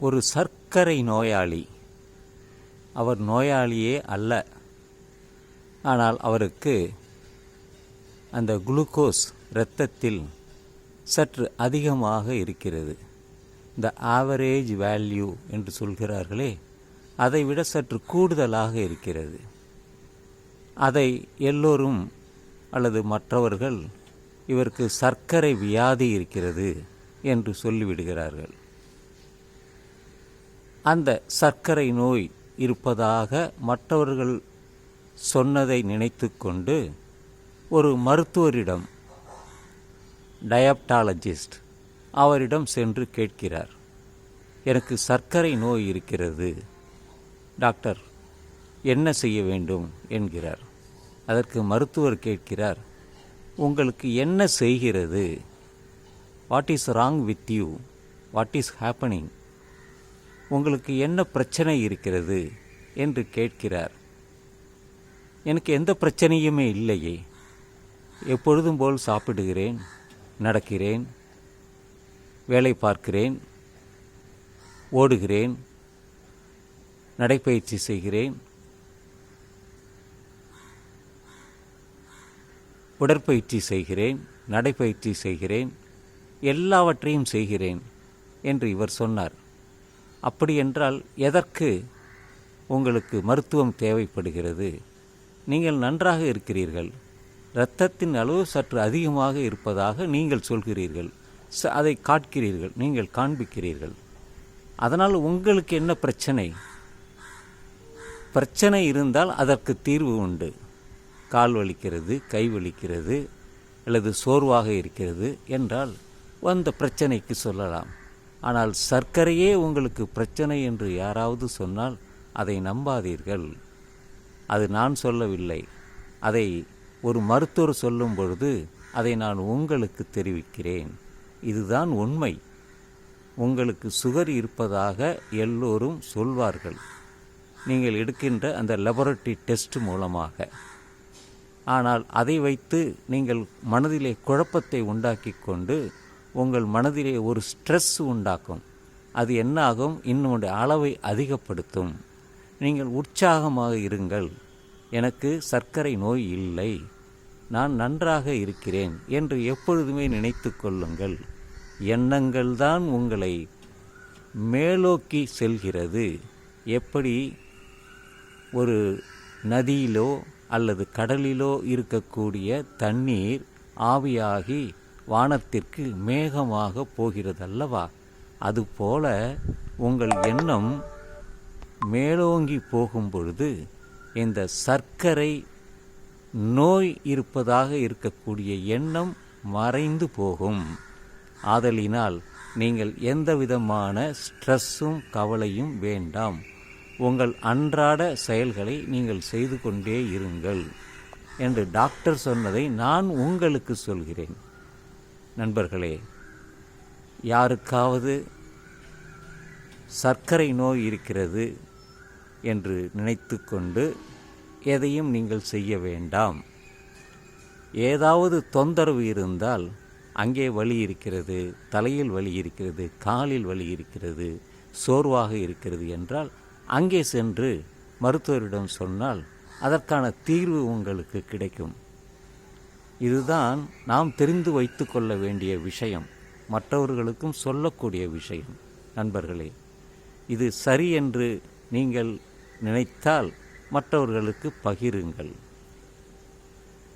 ஒரு சர்க்கரை நோயாளி. அவர் நோயாளியே அல்ல. ஆனால் அவருக்கு அந்த குளுக்கோஸ் இரத்தத்தில் சற்று அதிகமாக இருக்கிறது. இந்த ஆவரேஜ் வேல்யூ என்று சொல்கிறார்களே அதை விட சற்று கூடுதலாக இருக்கிறது. அதை எல்லோரும் அல்லது மற்றவர்கள் இவருக்கு சர்க்கரை வியாதி இருக்கிறது என்று சொல்லிவிடுகிறார்கள். அந்த சர்க்கரை நோய் இருப்பதாக மற்றவர்கள் சொன்னதை நினைத்து கொண்டு ஒரு மருத்துவரிடம் டயப்டாலஜிஸ்ட் அவரிடம் சென்று கேட்கிறார். எனக்கு சர்க்கரை நோய் இருக்கிறது. டாக்டர் என்ன செய்ய வேண்டும்? என்கிறார். அதற்கு மருத்துவர் கேட்கிறார் உங்களுக்கு என்ன செய்கிறது? What is wrong with you? What is happening? உங்களுக்கு என்ன பிரச்சனை இருக்கிறது என்று கேட்கிறார். எனக்கு எந்த பிரச்சனையுமே இல்லையே. எப்பொழுதும் போல் சாப்பிடுகிறேன் நடக்கிறேன் வேலை பார்க்கிறேன் ஓடுகிறேன் நடைப்பயிற்சி செய்கிறேன் உடற்பயிற்சி செய்கிறேன் நடைப்பயிற்சி செய்கிறேன் எல்லாவற்றையும் செய்கிறேன் என்று இவர் சொன்னார். அப்படி என்றால் எதற்கு உங்களுக்கு மருத்துவம் தேவைப்படுகிறது? நீங்கள் நன்றாக இருக்கிறீர்கள். இரத்தத்தின் அளவு சற்று அதிகமாக இருப்பதாக நீங்கள் சொல்கிறீர்கள். ச அதை காட்கிறீர்கள். நீங்கள் காண்பிக்கிறீர்கள். அதனால் உங்களுக்கு என்ன பிரச்சனை? பிரச்சனை இருந்தால் அதற்கு தீர்வு உண்டு. கால் வலிக்கிறது கை வலிக்கிறது அல்லது சோர்வாக இருக்கிறது என்றால் அந்த பிரச்சனைக்கு சொல்லலாம். ஆனால் சர்க்கரையே உங்களுக்கு பிரச்சனை என்று யாராவது சொன்னால் அதை நம்பாதீர்கள். அது நான் சொல்லவில்லை. அதை ஒரு மருத்துவர் சொல்லும் பொழுது அதை நான் உங்களுக்கு தெரிவிக்கிறேன். இதுதான் உண்மை. உங்களுக்கு சுகர் இருப்பதாக எல்லோரும் சொல்வார்கள். நீங்கள் எடுக்கின்ற அந்த லெபரட்டரி டெஸ்ட் மூலமாக. ஆனால் அதை வைத்து நீங்கள் மனதிலே குழப்பத்தை உண்டாக்கி கொண்டு உங்கள் மனதிலே ஒரு ஸ்ட்ரெஸ் உண்டாக்கும். அது என்ன ஆகும் இன்னுடைய அளவை அதிகப்படுத்தும். நீங்கள் உற்சாகமாக இருங்கள். எனக்கு சர்க்கரை நோய் இல்லை. நான் நன்றாக இருக்கிறேன் என்று எப்பொழுதுமே நினைத்து கொள்ளுங்கள். எண்ணங்கள் தான் உங்களை மேலோக்கி செல்கிறது. எப்படி? ஒரு நதியிலோ அல்லது கடலிலோ இருக்கக்கூடிய தண்ணீர் ஆவியாகி வானத்திற்கு மேகமாக போகிறதல்லவா? அதுபோல உங்கள் எண்ணம் மேலோங்கி போகும் பொழுது இந்த சர்க்கரை நோய் இருப்பதாக இருக்கக்கூடிய எண்ணம் மறைந்து போகும். ஆதலினால் நீங்கள் எந்த விதமான ஸ்ட்ரெஸ்ஸும் கவலையும் வேண்டாம். உங்கள் அன்றாட செயல்களை நீங்கள் செய்து கொண்டே இருங்கள். என்று டாக்டர் சொன்னதை நான் உங்களுக்கு சொல்கிறேன். நண்பர்களே யாருக்காவது சர்க்கரை நோய் இருக்கிறது என்று நினைத்து கொண்டு எதையும் நீங்கள் செய்ய வேண்டாம். ஏதாவது தொந்தரவு இருந்தால் அங்கே வலி இருக்கிறது தலையில் வலி இருக்கிறது காலில் வலி இருக்கிறது சோர்வாக இருக்கிறது என்றால் அங்கே சென்று மருத்துவரிடம் சொன்னால் அதற்கான தீர்வு உங்களுக்கு கிடைக்கும். இதுதான் நாம் தெரிந்து வைத்து கொள்ள வேண்டிய விஷயம். மற்றவர்களுக்கும் சொல்லக்கூடிய விஷயம். நண்பர்களே இது சரி என்று நீங்கள் நினைத்தால் மற்றவர்களுக்கு பகிருங்கள்.